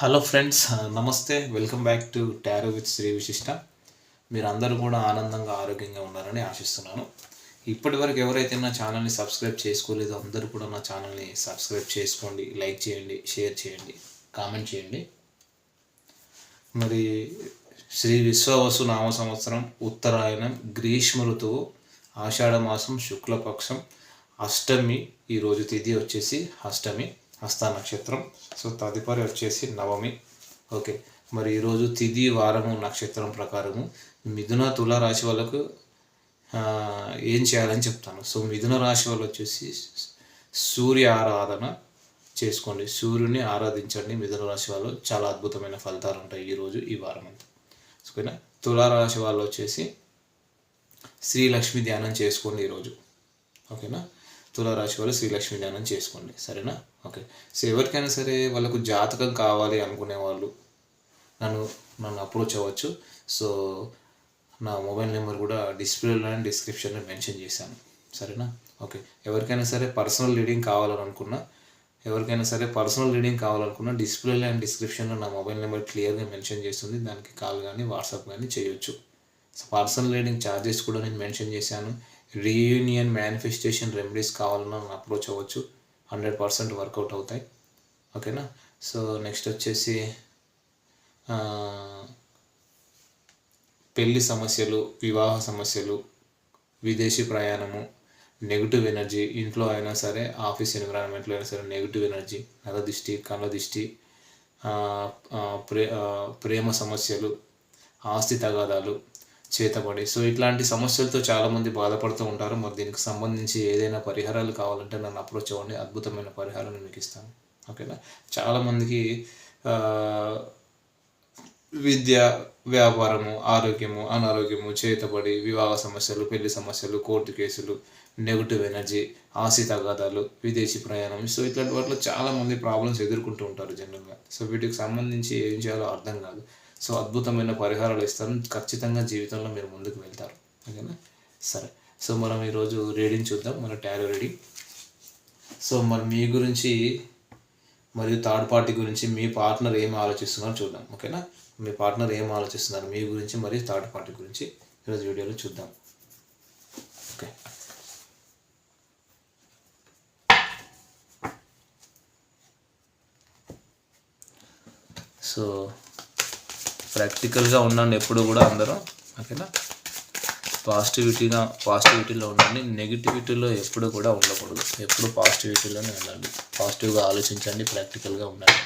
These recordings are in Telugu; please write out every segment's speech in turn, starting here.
హలో ఫ్రెండ్స్ నమస్తే. Welcome back to tarot with Shri Vishishta మీరు అందరూ కూడా ఆనందంగా ఆరోగ్యంగా ఉన్నారని ఆశిస్తున్నాను. ఇప్పటి వరకు ఎవరైతే నా ఛానల్ని సబ్స్క్రైబ్ చేసుకోలేదో అందరూ కూడా నా ఛానల్ని సబ్స్క్రైబ్ చేసుకోండి లైక్ చేయండి షేర్ చేయండి కామెంట్ చేయండి. మరి శ్రీ విశ్వవసు నామ సంవత్సరం ఉత్తరాయణం గ్రీష్మ ఋతువు ఆషాఢ మాసం శుక్లపక్షం అష్టమి ఈరోజు తిథి వచ్చేసి అష్టమి. హస్త నక్షత్రం. సో తదుపరి వచ్చేసి నవమి. ఓకే. మరి ఈరోజు తిథి వారము నక్షత్రం ప్రకారము మిథున తుల రాశి వాళ్ళకు ఏం చేయాలని చెప్తాను. సో మిథున రాశి వాళ్ళు వచ్చేసి సూర్య ఆరాధన చేసుకోండి. సూర్యుని ఆరాధించండి. మిథున రాశి వాళ్ళు చాలా అద్భుతమైన ఫలితాలు ఉంటాయి ఈరోజు ఈ వారం అంతా ఓకేనా? తులారాశి వాళ్ళు వచ్చేసి శ్రీలక్ష్మి ధ్యానం చేసుకోండి ఈరోజు. ఓకేనా? తులారాశి వాళ్ళు శ్రీలక్ష్మి ధ్యానం చేసుకోండి. సరేనా? ఓకే. సో ఎవరికైనా సరే వాళ్ళకు జాతకం కావాలి అనుకునే వాళ్ళు నన్ను నన్ను అప్రోచ్ అవ్వచ్చు. సో నా మొబైల్ నెంబర్ కూడా డిస్ప్లేలో అండ్ డిస్క్రిప్షన్లో మెన్షన్ చేశాను. సరేనా? ఓకే. ఎవరికైనా సరే పర్సనల్ రీడింగ్ కావాలని అనుకున్నా ఎవరికైనా సరే పర్సనల్ రీడింగ్ కావాలనుకున్నా డిస్ప్లేలో అండ్ డిస్క్రిప్షన్లో నా మొబైల్ నెంబర్ క్లియర్గా మెన్షన్ చేస్తుంది. దానికి కాల్ కానీ వాట్సాప్ కానీ చేయొచ్చు. సో పర్సనల్ రీడింగ్ ఛార్జెస్ కూడా నేను మెన్షన్ చేశాను. రీయూనియన్ మేనిఫెస్టేషన్ రెమెడీస్ కావాలన్నా అప్రోచ్ అవ్వచ్చు. హండ్రెడ్ పర్సెంట్ వర్కౌట్ అవుతాయి. ఓకేనా? సో నెక్స్ట్ వచ్చేసి పెళ్ళి పెళ్ళి సమస్యలు వివాహ సమస్యలు విదేశీ ప్రయాణము నెగిటివ్ ఎనర్జీ ఇంట్లో అయినా సరే ఆఫీస్ ఎన్విరాన్మెంట్లో అయినా సరే నెగిటివ్ ఎనర్జీ నరదిష్టి కళ్ళ దిష్టి ప్రే ప్రేమ సమస్యలు ఆస్తి తగాదాలు చేతబడి. సో ఇట్లాంటి సమస్యలతో చాలామంది బాధపడుతూ ఉంటారు. మరి దీనికి సంబంధించి ఏదైనా పరిహారాలు కావాలంటే నన్ను అప్రోచ్ అవ్వండి. అద్భుతమైన పరిహారం నేను మీకు ఇస్తాను. ఓకేనా? చాలామందికి విద్య వ్యాపారము ఆరోగ్యము అనారోగ్యము చేతబడి వివాహ సమస్యలు పెళ్ళి సమస్యలు కోర్టు కేసులు నెగిటివ్ ఎనర్జీ ఆశి తగాదాలు విదేశీ ప్రయాణం. సో ఇట్లాంటి వాటిలో చాలామంది ప్రాబ్లమ్స్ ఎదుర్కొంటూ ఉంటారు జనరల్గా. సో వీటికి సంబంధించి ఏం చేయాలో అర్థం కాదు. సో అద్భుతమైన పరిహారాలు ఇస్తాను ఖచ్చితంగా జీవితంలో మీరు ముందుకు వెళ్తారు. ఓకేనా? సరే. సో మనం ఈరోజు రీడింగ్ చూద్దాం. మన టారో రీడింగ్ సో మరి మీ గురించి మరియు థర్డ్ పార్టీ గురించి మీ పార్ట్నర్ ఏం ఆలోచిస్తున్నారో చూద్దాం. ఓకేనా? మీ పార్ట్నర్ ఏం ఆలోచిస్తున్నారు? మీ గురించి మరియు థర్డ్ పార్టీ గురించి ఈరోజు వీడియోలో చూద్దాం. ఓకే. సో ప్రాక్టికల్గా ఉండండి ఎప్పుడు కూడా అందరూ ఓకేనా? పాజిటివిటీగా పాజిటివిటీలో ఉండండి నెగిటివిటీలో ఎప్పుడు కూడా ఉండకూడదు. ఎప్పుడు పాజిటివిటీలోనే ఉండండి. పాజిటివ్గా ఆలోచించండి ప్రాక్టికల్గా ఉండండి.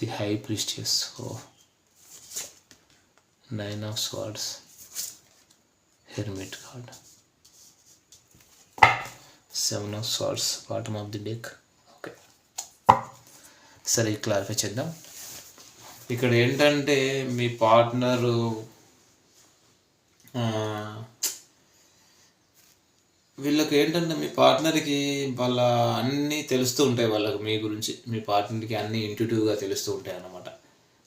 The high priestess oh nine of swords. Hermit card seven of swords bottom of the deck okay సరే క్లారిఫై చేద్దాం. ఇక్కడ ఏంటంటే మీ పార్ట్నరు వీళ్ళకి ఏంటంటే మీ పార్ట్నర్కి వాళ్ళ అన్నీ తెలుస్తూ ఉంటాయి వాళ్ళకి మీ గురించి. మీ పార్ట్నర్కి అన్నీ ఇంట్యూటివ్గా తెలుస్తూ ఉంటాయి అన్నమాట.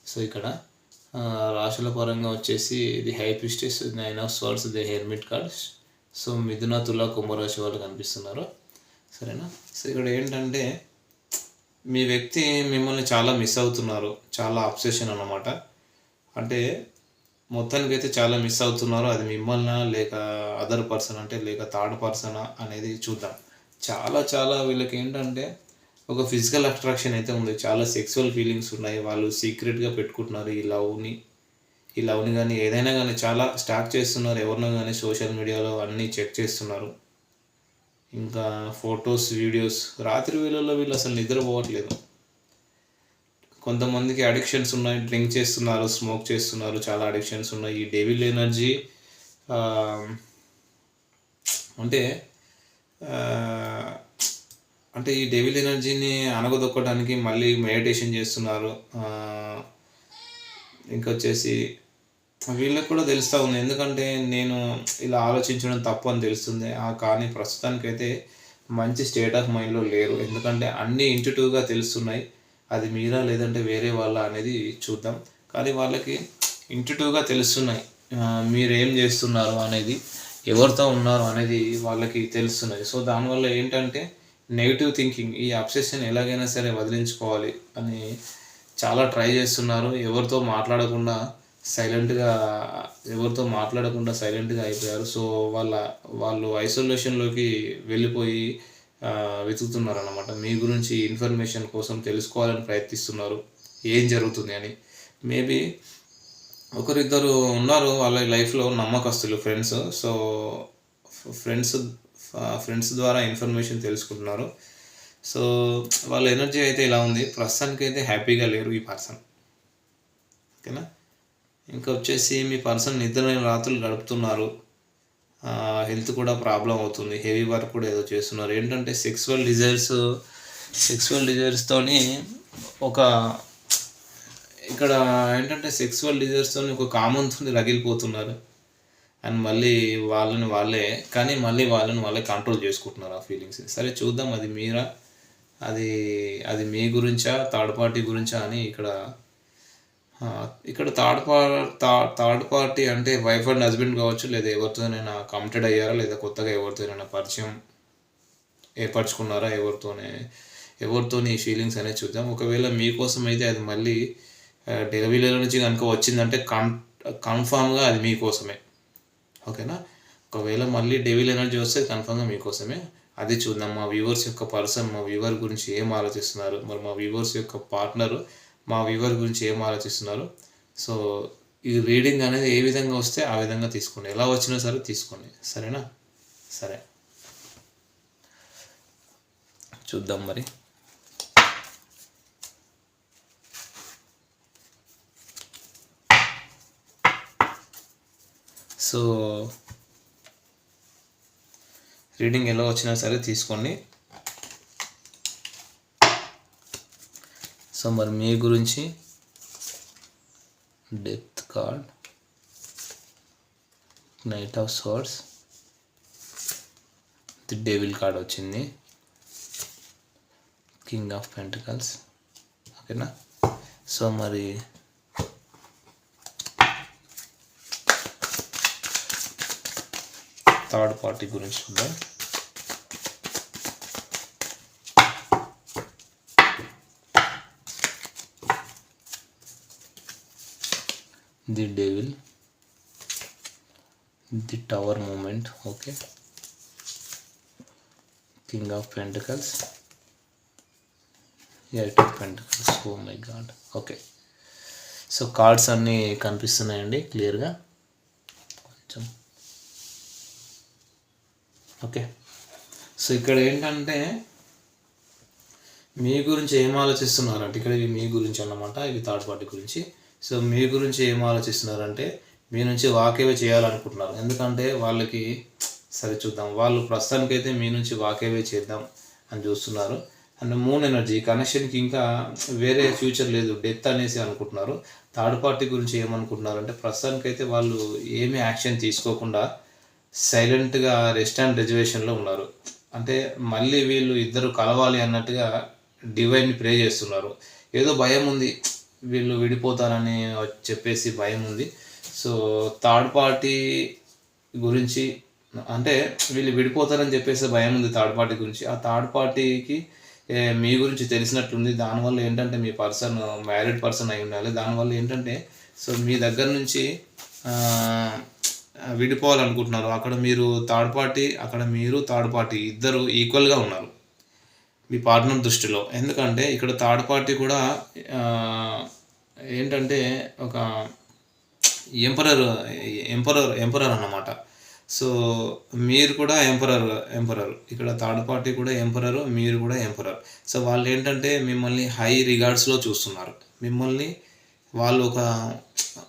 సో ఇక్కడ రాశుల పరంగా వచ్చేసి the high priestess nine of swords the hermit cards. So మిథున తుల కుంభరాశి వాళ్ళు కనిపిస్తున్నారు. సరేనా? సో ఇక్కడ ఏంటంటే మీ వ్యక్తి మిమ్మల్ని చాలా మిస్ అవుతున్నారు. చాలా అప్సెషన్ అన్నమాట. అంటే మొత్తానికి అయితే చాలా మిస్ అవుతున్నారు. అది మిమ్మల్ని లేక అదర్ పర్సన్ అంటే లేక థర్డ్ పర్సన్ అనేది చూద్దాం. చాలా చాలా వీళ్ళకి ఏంటంటే ఒక ఫిజికల్ అట్రాక్షన్ అయితే ఉంది. చాలా సెక్సువల్ ఫీలింగ్స్ ఉన్నాయి. వాళ్ళు సీక్రెట్గా పెట్టుకుంటున్నారు ఈ లవ్ని ఈ లవ్ని కానీ ఏదైనా కానీ చాలా స్టాక్ చేస్తున్నారు. ఎవరినో కానీ సోషల్ మీడియాలో అన్నీ చెక్ చేస్తున్నారు. ఇంకా ఫొటోస్ వీడియోస్ రాత్రి వేళల్లో వీళ్ళు అసలు నిద్రపోవట్లేదు. కొంతమందికి అడిక్షన్స్ ఉన్నాయి. డ్రింక్ చేస్తున్నారు స్మోక్ చేస్తున్నారు. చాలా అడిక్షన్స్ ఉన్నాయి. ఈ డెవిల్ ఎనర్జీ అంటే అంటే ఈ డెవిల్ ఎనర్జీని అనగదొక్కడానికి మళ్ళీ మెడిటేషన్ చేస్తున్నారు. ఇంకొచ్చేసి వీళ్ళకి కూడా తెలుస్తూ ఉంది. ఎందుకంటే నేను ఇలా ఆలోచించడం తప్పు అని తెలుస్తుంది. ఆ కానీ ప్రస్తుతానికైతే మంచి స్టేట్ ఆఫ్ మైండ్లో లేరు. ఎందుకంటే అన్నీ ఇంటిటివ్గా తెలుస్తున్నాయి. అది మీరా లేదంటే వేరే వాళ్ళ అనేది చూద్దాం. కానీ వాళ్ళకి ఇంటిటివ్గా తెలుస్తున్నాయి. మీరేం మీరు ఏం చేస్తున్నారు అనేది ఎవరితో ఉన్నారు అనేది వాళ్ళకి తెలుస్తున్నది సో దానివల్ల ఏంటంటే నెగిటివ్ థింకింగ్ ఈ అబ్సెషన్ ఎలాగైనా సరే వదిలించుకోవాలి అని చాలా ట్రై చేస్తున్నారు. ఎవరితో మాట్లాడకుండా సైలెంట్గా ఎవరితో మాట్లాడకుండా సైలెంట్గా అయిపోయారు. సో వాళ్ళ వాళ్ళు ఐసోలేషన్లోకి వెళ్ళిపోయి వెతుకుతున్నారు అనమాట మీ గురించి ఇన్ఫర్మేషన్ కోసం తెలుసుకోవాలని ప్రయత్నిస్తున్నారు. ఏం జరుగుతుంది అని. మేబీ ఒకరిద్దరు ఉన్నారు వాళ్ళ లైఫ్లో నమ్మకస్తులు ఫ్రెండ్స్ సో ఫ్రెండ్స్ ఫ్రెండ్స్ ద్వారా ఇన్ఫర్మేషన్ తెలుసుకుంటున్నారు. సో వాళ్ళ ఎనర్జీ అయితే ఇలా ఉంది. ప్రస్తుతానికి అయితే హ్యాపీగా లేరు ఈ పర్సన్. ఓకేనా? ఇంకా వచ్చేసి మీ పర్సన్ నిద్ర రాత్రులు గడుపుతున్నారు. హెల్త్ కూడా ప్రాబ్లం అవుతుంది. హెవీ వర్క్ కూడా ఏదో చేస్తున్నారు. ఏంటంటే సెక్సువల్ డిజైర్స్ సెక్సువల్ డిజైర్స్తోని ఒక ఇక్కడ ఏంటంటే సెక్సువల్ డిజైర్స్తోని ఒక కామన్తో రగిలిపోతున్నారు. అండ్ మళ్ళీ వాళ్ళని వాళ్ళే కానీ మళ్ళీ వాళ్ళని వాళ్ళే కంట్రోల్ చేసుకుంటున్నారు ఆ ఫీలింగ్స్ సరే చూద్దాం అది మీరా? అది అది మీ గురించా థర్డ్ పార్టీ గురించా అని ఇక్కడ ఇక్కడ థర్డ్ పార్ థర్డ్ పార్టీ అంటే వైఫ్ అండ్ హస్బెండ్ కావచ్చు లేదా ఎవరితోనైనా కమిటెడ్ అయ్యారా లేదా కొత్తగా ఎవరితోనైనా పరిచయం ఏర్పరచుకున్నారా ఎవరితోనే ఎవరితోని ఈ ఫీలింగ్స్ అనేది చూద్దాం. ఒకవేళ మీకోసం అయితే అది మళ్ళీ డెలివరీల నుంచి కనుక వచ్చిందంటే కన్ కన్ఫామ్గా అది మీకోసమే. ఓకేనా? ఒకవేళ మళ్ళీ డెవిల్ ఎనర్జీ వస్తే కన్ఫామ్గా మీకోసమే. అది చూద్దాం. మా వ్యూవర్స్ యొక్క పర్సన్ మా వ్యూవర్ గురించి ఏం ఆలోచిస్తున్నారు? మరి మా వ్యూవర్స్ యొక్క పార్ట్నరు మా వ్యూవర్ గురించి ఏం ఆలోచిస్తున్నారు? సో ఈ రీడింగ్ అనేది ఏ విధంగా వస్తే ఆ విధంగా తీసుకోండి. ఎలా వచ్చినా సరే తీసుకోండి. సరేనా? సరే. చూద్దాం మరి. సో రీడింగ్ ఎలా వచ్చినా సరే తీసుకోండి. సో మరి మీ గురించి death card knight of swords the devil card వచ్చింది. కింగ్ ఆఫ్ పెంటికల్స్ ఓకేనా? సో మరి థర్డ్ పార్టీ గురించి చూద్దాం the devil the tower moment okay. King of pentacles eight of pentacles oh my god. Okay. So cards అన్నీ కనిపిస్తున్నాయండి క్లియర్గా? ఓకే. సో ఇక్కడ ఏంటంటే మీ గురించి ఏం ఆలోచిస్తున్నారంటే ఇక్కడ ఇవి మీ గురించి అన్నమాట ఇవి థర్డ్ పార్టీ గురించి. సో మీ గురించి ఏం ఆలోచిస్తున్నారంటే మీ నుంచి వాకేవే చేయాలనుకుంటున్నారు. ఎందుకంటే వాళ్ళకి సరే చూద్దాం వాళ్ళు ప్రస్తుతానికైతే మీ నుంచి వాకేవే చేద్దాం అని చూస్తున్నారు. అండ్ మూన్ ఎనర్జీ కనెక్షన్కి ఇంకా వేరే ఫ్యూచర్ లేదు డెత్ అనేసి అనుకుంటున్నారు. థర్డ్ పార్టీ గురించి ఏమనుకుంటున్నారు అంటే ప్రస్తుతానికైతే వాళ్ళు ఏమీ యాక్షన్ తీసుకోకుండా సైలెంట్గా రెస్ట్ అండ్ రిజర్వేషన్లో ఉన్నారు. అంటే మళ్ళీ వీళ్ళు ఇద్దరు కలవాలి అన్నట్టుగా డివైన్ ప్రే చేస్తున్నారు. ఏదో భయం ఉంది. వీళ్ళు విడిపోతారని చెప్పేసి భయం ఉంది. సో థర్డ్ పార్టీ గురించి అంటే వీళ్ళు విడిపోతారని చెప్పేసి భయం ఉంది థర్డ్ పార్టీ గురించి. ఆ థర్డ్ పార్టీకి మీ గురించి తెలిసినట్లుంది దానివల్ల ఏంటంటే మీ పర్సన్ మ్యారీడ్ పర్సన్ అయి ఉండాలి. దానివల్ల ఏంటంటే సో మీ దగ్గర నుంచి విడిపోవాలనుకుంటున్నారు. అక్కడ మీరు థర్డ్ పార్టీ అక్కడ మీరు థర్డ్ పార్టీ ఇద్దరు ఈక్వల్గా ఉన్నారు. మీ పార్ట్నర్ దృష్టిలో. ఎందుకంటే ఇక్కడ థర్డ్ పార్టీ కూడా ఏంటంటే ఒక ఎంపరర్ ఎంపరర్ ఎంపరర్ అన్నమాట. సో మీరు కూడా ఎంపరర్ ఎంపరర్ ఇక్కడ థర్డ్ పార్టీ కూడా ఎంపరర్ మీరు కూడా ఎంపరర్ సో వాళ్ళు ఏంటంటే మిమ్మల్ని హై రిగార్డ్స్లో చూస్తున్నారు. మిమ్మల్ని వాళ్ళు ఒక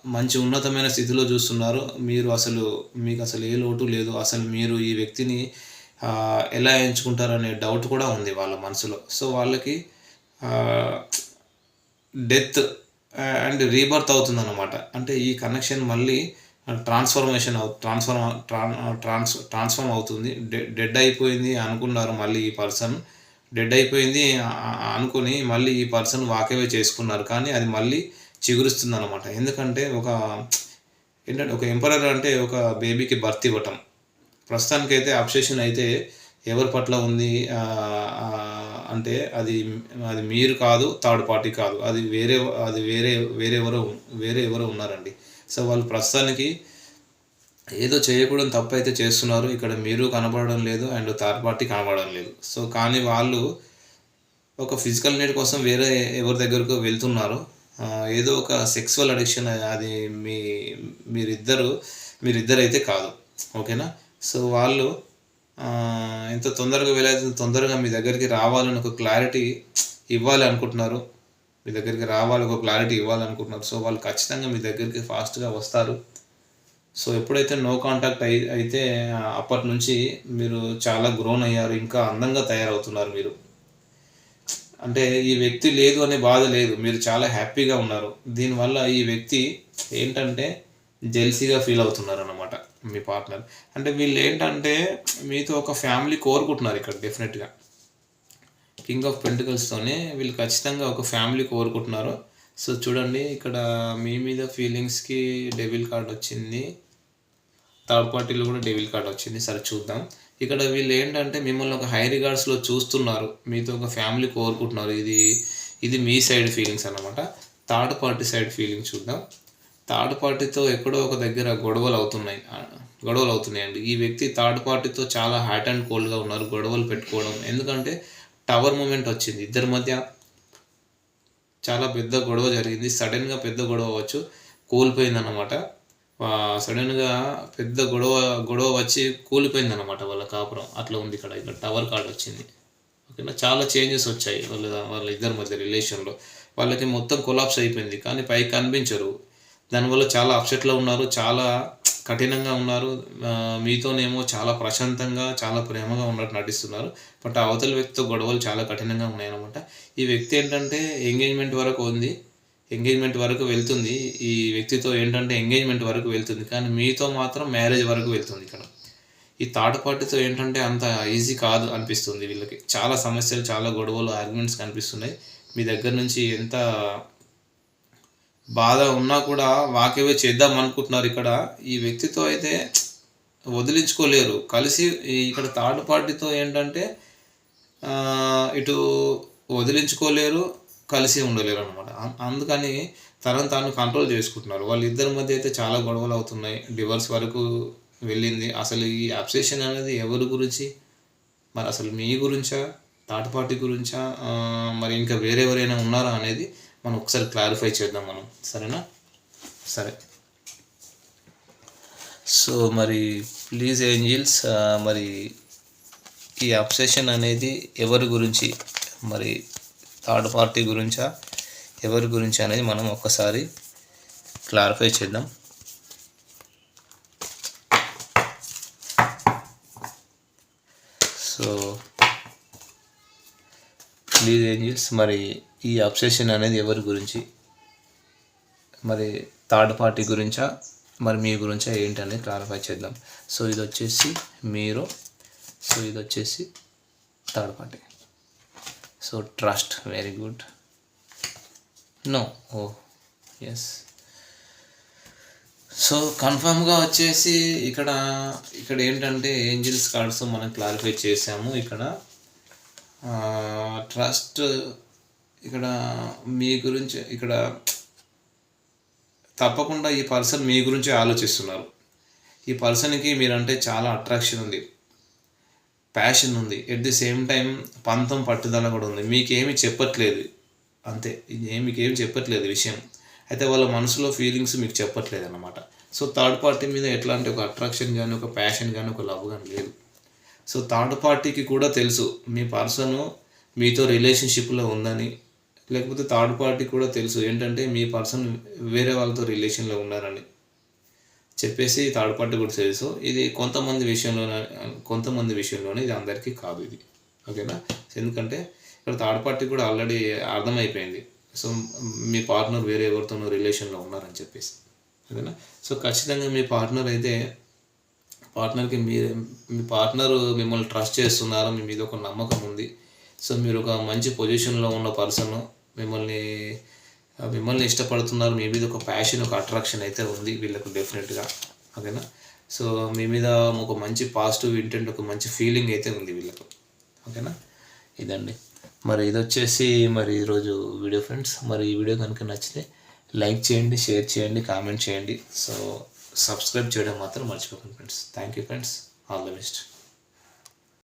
మంచి ఉన్నతమైన స్థితిలో చూస్తున్నారు. మీరు అసలు మీకు అసలు ఏ లోటు లేదు. అసలు మీరు ఈ వ్యక్తిని ఎలా ఎంచుకుంటారనే డౌట్ కూడా ఉంది వాళ్ళ మనసులో. సో వాళ్ళకి డెత్ అండ్ రీబర్త్ అవుతుంది అనమాట అంటే ఈ కనెక్షన్ మళ్ళీ ట్రాన్స్ఫర్మేషన్ అవు ట్రాన్స్ఫార్మ్ ట్రాన్స్ ట్రాన్స్ఫార్మ్ అవుతుంది. డెడ్ అయిపోయింది అనుకున్నారు మళ్ళీ ఈ పర్సన్. డెడ్ అయిపోయింది అనుకుని మళ్ళీ ఈ పర్సన్ వాకేవే చేసుకున్నారు. కానీ అది మళ్ళీ చిగురుస్తుంది అనమాట ఎందుకంటే ఒక ఏంటంటే ఒక ఎంపరర్ అంటే ఒక బేబీకి బర్త్ ఇవ్వటం. ప్రస్తుతానికైతే అబ్సెషన్ అయితే ఎవరి పట్ల ఉంది అంటే అది అది మీరు కాదు థర్డ్ పార్టీ కాదు. అది వేరే అది వేరే వేరే ఎవరో వేరే ఎవరో ఉన్నారండి. సో వాళ్ళు ప్రస్తుతానికి ఏదో చేయకూడని తప్పు అయితే చేస్తున్నారు. ఇక్కడ మీరు కనబడడం లేదు అండ్ థర్డ్ పార్టీ కనబడడం లేదు. సో కానీ వాళ్ళు ఒక ఫిజికల్ నీడ్ కోసం వేరే ఎవరి దగ్గరకు వెళ్తున్నారు. ఏదో ఒక సెక్సువల్ అడిక్షన్ అది మీ మీరిద్దరు మీరిద్దరైతే కాదు. ఓకేనా? సో వాళ్ళు ఎంత తొందరగా వీలైతే తొందరగా మీ దగ్గరికి రావాలని ఒక క్లారిటీ ఇవ్వాలి అనుకుంటున్నారు మీ దగ్గరికి రావాలి ఒక క్లారిటీ ఇవ్వాలనుకుంటున్నారు. సో వాళ్ళు ఖచ్చితంగా మీ దగ్గరికి ఫాస్ట్గా వస్తారు. సో ఎప్పుడైతే నో కాంటాక్ట్ అయి అయితే అప్పటి నుంచి మీరు చాలా గ్రోన్ అయ్యారు ఇంకా అందంగా తయారవుతున్నారు మీరు. అంటే ఈ వ్యక్తి లేదు అనే బాధ లేదు. మీరు చాలా హ్యాపీగా ఉన్నారు. దీనివల్ల ఈ వ్యక్తి ఏంటంటే జెల్సీగా ఫీల్ అవుతున్నారు అనమాట మీ పార్ట్నర్. అంటే వీళ్ళు ఏంటంటే మీతో ఒక ఫ్యామిలీ కోరుకుంటున్నారు ఇక్కడ డెఫినెట్గా. కింగ్ ఆఫ్ పెంటికల్స్తోనే వీళ్ళు ఖచ్చితంగా ఒక ఫ్యామిలీ కోరుకుంటున్నారు. సో చూడండి ఇక్కడ మీ మీద ఫీలింగ్స్కి డెవిల్ కార్డ్ వచ్చింది. థర్డ్ పార్టీలో కూడా డెవిల్ కార్డ్ వచ్చింది. సరే చూద్దాం. ఇక్కడ వీళ్ళు ఏంటంటే మిమ్మల్ని ఒక హై రిగార్డ్స్లో చూస్తున్నారు. మీతో ఒక ఫ్యామిలీ కోరుకుంటున్నారు. ఇది ఇది మీ సైడ్ ఫీలింగ్స్ అన్నమాట. థర్డ్ పార్టీ సైడ్ ఫీలింగ్ చూద్దాం. థర్డ్ పార్టీతో ఎక్కడో ఒక దగ్గర గొడవలు అవుతున్నాయి. గొడవలు అవుతున్నాయండి ఈ వ్యక్తి థర్డ్ పార్టీతో చాలా హాట్ అండ్ కోల్డ్గా ఉన్నారు. గొడవలు పెట్టుకోవడం. ఎందుకంటే టవర్ మూమెంట్ వచ్చింది. ఇద్దరి మధ్య చాలా పెద్ద గొడవ జరిగింది. సడన్గా పెద్ద గొడవ అవ్వచ్చు. కోల్పోయిందన్నమాట. అనమాట సడన్గా పెద్ద గొడవ గొడవ వచ్చి కూలిపోయింది అనమాట వాళ్ళ కాపురం. అట్లా ఉంది ఇక్కడ ఇక్కడ టవర్ కార్డ్ వచ్చింది. ఓకేనా? చాలా చేంజెస్ వచ్చాయి వాళ్ళ వాళ్ళ ఇద్దరి మధ్య రిలేషన్లో వాళ్ళకి మొత్తం కొలాప్స్ అయిపోయింది కానీ పైకి కనిపించరు. దానివల్ల చాలా అప్సెట్లో ఉన్నారు చాలా కఠినంగా ఉన్నారు. మీతోనేమో చాలా ప్రశాంతంగా చాలా ప్రేమగా ఉన్నట్టు నటిస్తున్నారు. బట్ అవతల వ్యక్తితో గొడవలు చాలా కఠినంగా ఉన్నాయన్నమాట. ఈ వ్యక్తి ఏంటంటే ఎంగేజ్మెంట్ వరకు ఉంది. ఎంగేజ్మెంట్ వరకు వెళ్తుంది. ఈ వ్యక్తితో ఏంటంటే ఎంగేజ్మెంట్ వరకు వెళ్తుంది. కానీ మీతో మాత్రం మ్యారేజ్ వరకు వెళ్తుంది ఇక్కడ. ఈ థర్డ్ పార్టీతో ఏంటంటే అంత ఈజీ కాదు అనిపిస్తుంది వీళ్ళకి. చాలా సమస్యలు చాలా గొడవలు ఆర్గ్యుమెంట్స్ కనిపిస్తున్నాయి. మీ దగ్గర నుంచి ఎంత బాధ ఉన్నా కూడా వాకేవే చేద్దాం అనుకుంటున్నారు ఇక్కడ. ఈ వ్యక్తితో అయితే వదిలించుకోలేరు. కలిసి ఇక్కడ థర్డ్ పార్టీతో ఏంటంటే ఇటు వదిలించుకోలేరు. కలిసి ఉండలేరు అనమాట అందుకని తనను తాను కంట్రోల్ చేసుకుంటున్నారు. వాళ్ళిద్దరి మధ్య అయితే చాలా గొడవలు అవుతున్నాయి. డివర్స్ వరకు వెళ్ళింది. అసలు ఈ అబ్సెషన్ అనేది ఎవరి గురించి? మరి అసలు మీ గురించా? థర్డ్ పార్టీ గురించా? మరి ఇంకా వేరే ఎవరైనా ఉన్నారా అనేది మనం ఒకసారి క్లారిఫై చేద్దాం మనం. సరేనా? సరే. సో మరి ప్లీజ్ ఏంజిల్స్ మరి ఈ అబ్సెషన్ అనేది ఎవరి గురించి? మరి థర్డ్ పార్టీ గురించా? ఎవరి గురించి అనేది మనం ఒక్కసారి క్లారిఫై చేద్దాం. సో ప్లీజ్ ఏంజిల్స్ మరి ఈ అబ్సెషన్ అనేది ఎవరి గురించి? మరి థర్డ్ పార్టీ గురించా? మరి మీ గురించా ఏంటి అనేది క్లారిఫై చేద్దాం. సో ఇది వచ్చేసి మీరు సో ఇది వచ్చేసి third party. So trust very good. No oh yes. So కన్ఫామ్గా వచ్చేసి ఇక్కడ ఇక్కడ ఏంటంటే ఏంజిల్స్ కార్డ్స్ మనం క్లారిఫై చేసాము ఇక్కడ. ట్రస్ట్ ఇక్కడ మీ గురించి ఇక్కడ తప్పకుండా ఈ పర్సన్ మీ గురించి ఆలోచిస్తున్నారు. ఈ పర్సన్కి మీరంటే చాలా అట్రాక్షన్ ఉంది. ప్యాషన్ ఉంది. ఎట్ ది సేమ్ టైం పంతం పట్టుదల కూడా ఉంది. మీకేమి చెప్పట్లేదు. అంతే. ఇది మీకేమి చెప్పట్లేదు విషయం. అయితే వాళ్ళ మనసులో ఫీలింగ్స్ మీకు చెప్పట్లేదు అనమాట సో థర్డ్ పార్టీ మీద ఎట్లాంటి ఒక అట్రాక్షన్ కానీ ఒక ప్యాషన్ కానీ ఒక లవ్ కానీ లేదు. సో థర్డ్ పార్టీకి కూడా తెలుసు. మీ పర్సన్ మీతో రిలేషన్షిప్లో ఉందని. లేకపోతే థర్డ్ పార్టీ కూడా తెలుసు. ఏంటంటే మీ పర్సన్ వేరే వాళ్ళతో రిలేషన్లో ఉన్నారని. చెప్పేసి థర్డ్ పార్టీ కూడా తెలుసు. ఇది కొంతమంది విషయంలోనే కొంతమంది విషయంలోనే ఇది అందరికీ కాదు ఇది. ఓకేనా? ఎందుకంటే ఇక్కడ థర్డ్ పార్టీ కూడా ఆల్రెడీ అర్థమైపోయింది. సో మీ పార్ట్నర్ వేరే ఎవరితోనో రిలేషన్లో ఉన్నారని చెప్పేసి. ఓకేనా? సో ఖచ్చితంగా మీ పార్ట్నర్ అయితే పార్ట్నర్కి మీరు మీ పార్ట్నర్ మిమ్మల్ని ట్రస్ట్ చేస్తున్నారు? మీ మీద ఒక నమ్మకం ఉంది. సో మీరు ఒక మంచి పొజిషన్లో ఉన్న పర్సన్ మిమ్మల్ని మిమ్మల్ని ఇష్టపడుతున్నారు. మీ మీద ఒక ప్యాషన్ ఒక అట్రాక్షన్ అయితే ఉంది వీళ్ళకు డెఫినెట్గా ఓకేనా? సో మీ మీద ఒక మంచి పాజిటివ్ ఇంటెంట్ ఒక మంచి ఫీలింగ్ అయితే ఉంది వీళ్ళకు. ఓకేనా? ఇదండి. మరి ఇది వచ్చేసి మరి ఈరోజు వీడియో ఫ్రెండ్స్ మరి ఈ వీడియో కనుక నచ్చితే లైక్ చేయండి షేర్ చేయండి కామెంట్ చేయండి. సో సబ్స్క్రైబ్ చేయడం మాత్రం మర్చిపోకండి friends thank you friends all the best